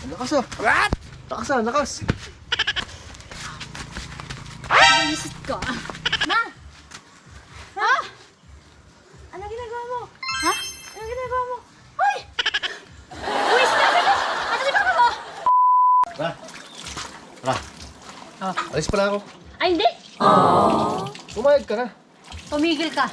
Ang lakas ah. What? Lakas ah, lakas. Buisit ka. Ma! Ha? Ano ginagawa mo? Ha? Ano ginagawa mo? Hoy! Buisit na ako! Ano si papa mo? Ra. Ra. Oh. Alis pala ako. Ay, hindi! Pumayag ka na. Tumigil ka.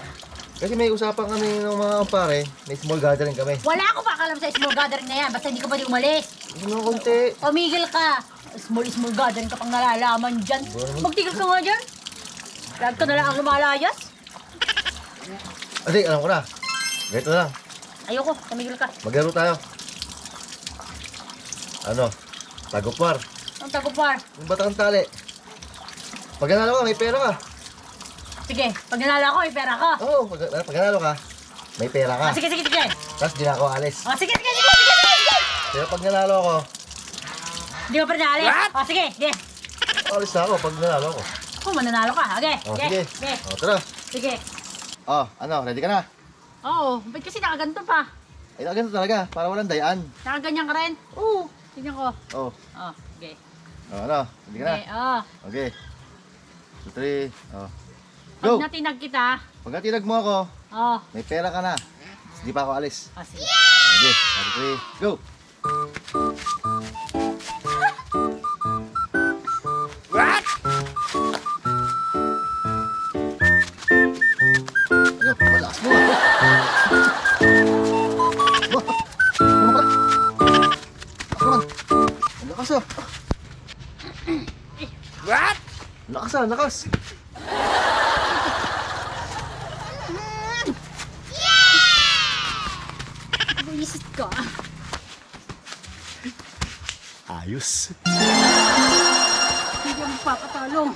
Kasi may usapan kami ng mga pare. May small gathering kami. Wala akong pakalam sa small gathering na yan. Basta hindi ka pwede umalis. Ano konti? Tumigil ka. Small, small gathering ka pang nalalaman dyan. Magtigil ka nga dyan. Lag ka na lang ang lumalayas. Adi, alam ko na. Ganito na lang. Ayoko, tumigil ka. Maglaro tayo. Ano? Tagupar. Ang tagupar. Yung batang tali. Pag nanalo ka, may pera ka. Sige, pag nanalo ako, may pera ka. Oo, pag, pag nanalo ka, may pera ka. Ah, sige, sige, sige. Tapos di na ako alis. Oh, sige, sige, sige, sige, sige, sige. Pero pag nanalo ako, Di mo pa rin naalis? Oh, sige, sige. alis na ako pag nanalo ako. Oh, mananalo ka. Okay, Oh, sige. sige. Oh, tara. Sige. Oh, ano, ready ka na? Oo, ba't kasi nakaganto pa? Ay, ganito talaga, para walang dayaan. Nakaganyan ka rin? Oo. Tingnan ko. Oh, Oh, okay. oh ano, ready ka na? Okay, oh. Okay. Two, three, oh. Pag Go! natinag kita, Pag natinag mo ako, oh. may pera ka na. Tapos Di pa ako alis. Oh, sige. Okay, one, two, three, go! What? Ano, malakas mo ah. Ano ka? Lakas naman. Ang ah. Lakas ah, lakas. Buisit ka. Ayos. Hindi ako papatalo.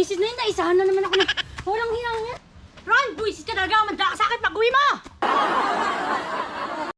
Buisit na yun, naisahan na naman ako na walang hinang yan. Ron, buisit ka talaga, manda ka sa akin pag uwi mo!